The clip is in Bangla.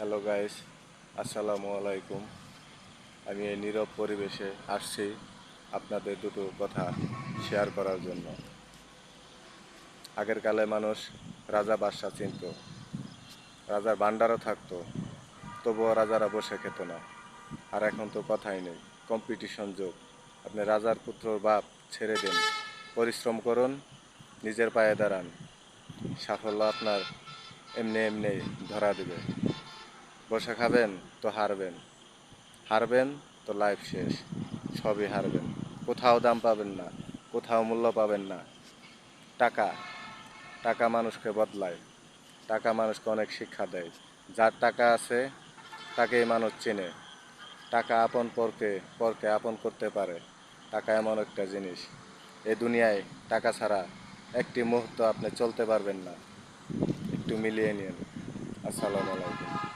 হ্যালো গাইস আসসালামু আলাইকুম আমি এই নীরব পরিবেশে আসছি আপনাদের দুটো কথা শেয়ার করার জন্য। আগের কালে মানুষ রাজা বাদশাহ চিনত। রাজার ভাণ্ডারও থাকতো। তবুও রাজারা বসে খেত না। আর এখন তো কথাই নেই। কম্পিটিশন যোগ। আপনি রাজার পুত্রর বাপ ছেড়ে দিন। পরিশ্রম করুন, নিজের পায়ে দাঁড়ান। সাফল্য আপনার এমনি এমনি ধরা দেবে। বসে খাবেন তো হারবেন। হারবেন তো লাইফ শেষ, সবই হারবেন। কোথাও দাম পাবেন না, কোথাও মূল্য পাবেন না। টাকা টাকা মানুষকে বদলায়। টাকা মানুষকে অনেক শিক্ষা দেয়। যার টাকা আছে, তাকেই মানুষ চেনে। টাকা আপন পরকে পরকে আপন করতে পারে। টাকা এমন একটা জিনিস। এ দুনিয়ায় টাকা ছাড়া একটি মুহূর্ত আপনি চলতে পারবেন না। একটু মিলিয়ে নিন। আসসালামু আলাইকুম।